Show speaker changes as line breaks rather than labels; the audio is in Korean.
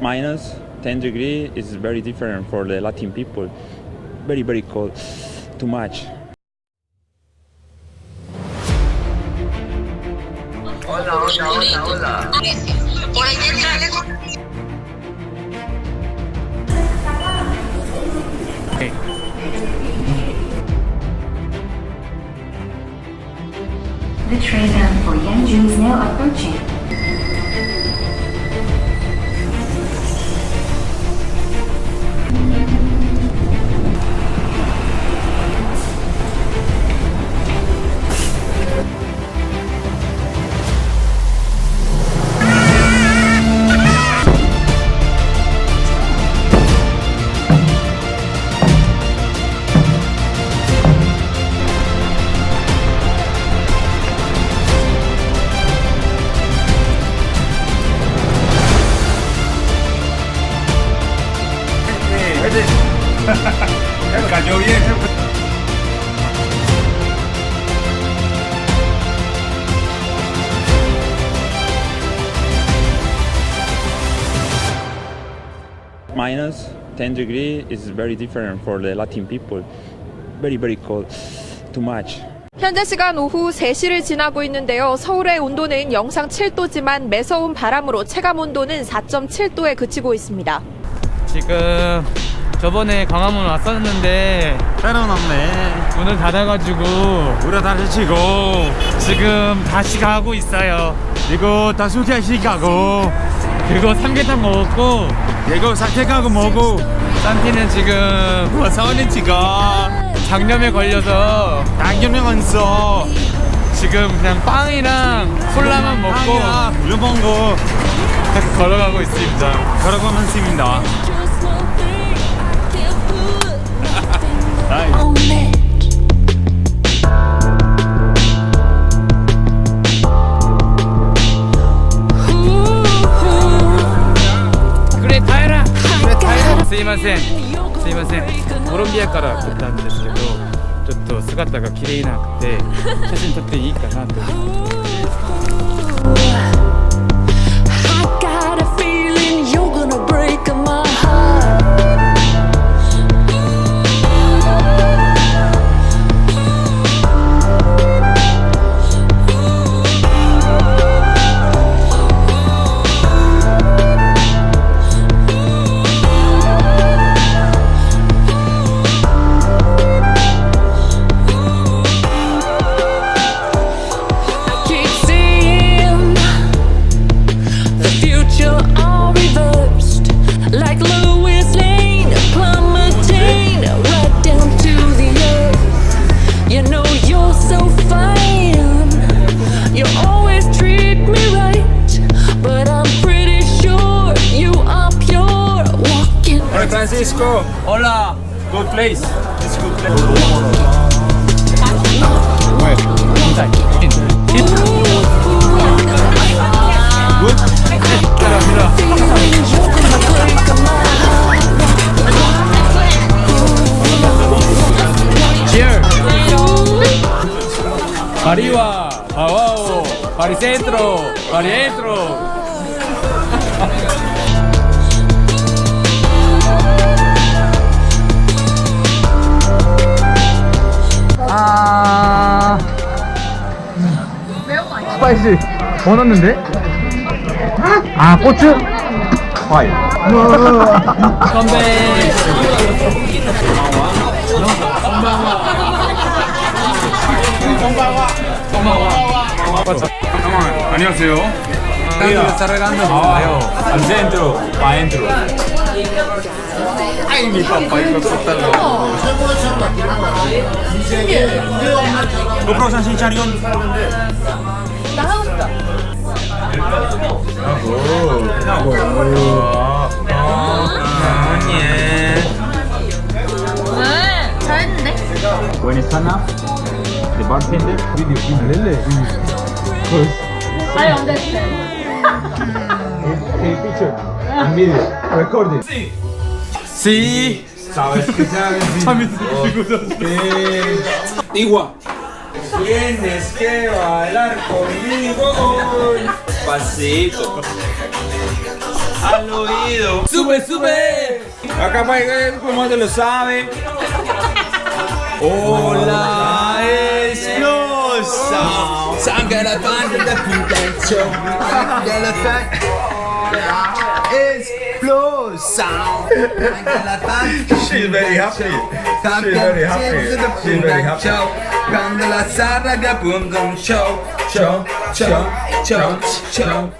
minus 10 degree is very different for the Latin people. Very, very cold. Too much.
Hola, hola, hola, hola.
Por ahí entrarle.
The train bound for Yanju is now approaching.
Cayó bien.
Minus 10 degree is very different for the Latin people. Very, very cold. Too much.
현재 시간 오후 3시를 지나고 있는데요. 서울의 온도는 영상 7도지만 매서운 바람으로 체감 온도는 4.7도에 그치고 있습니다.
지금 저번에 광화문 왔었는데
때론 없네.
문을 닫아가지고
우리 다시 치고
지금 다시 가고 있어요.
이거 다 숙제시 가고
그리고 삼계탕 먹었고
이거 사케 가고 뭐고
산티는 지금
뭐 서울에 지가
장염에 걸려서
당겨면 왔어.
지금 그냥 빵이랑 콜라만 먹고
일본 거
걸어가고 있습니다.
걸어가면 습니다
せん。すいません。コロンビアから撮ったんですけどちょっと姿が綺麗なくて写真撮っていいかなと。
思って
Francisco. Hola. Good place. It's good place.
Arriba, abajo, para el centro, para adentro. 스파이시 원었는데? 아 고추? 와이 건배
안녕하세요.
está regando mayo.
Al centro, pa adentro. Ay, mi papá, hijo de puta. GoPro 사진 촬영.
When it's enough, the bartender
Sí. Sabes que sabes. Igual. Tienes que bailar conmigo hoy. Pasito. Al oído. ¡Sube, sube!
Acá eh, como te lo sabe.
Hola, es Rosa. La pan de la del la pan.
She's very happy. She's very happy. She's very happy.
La show, show, show, show, show.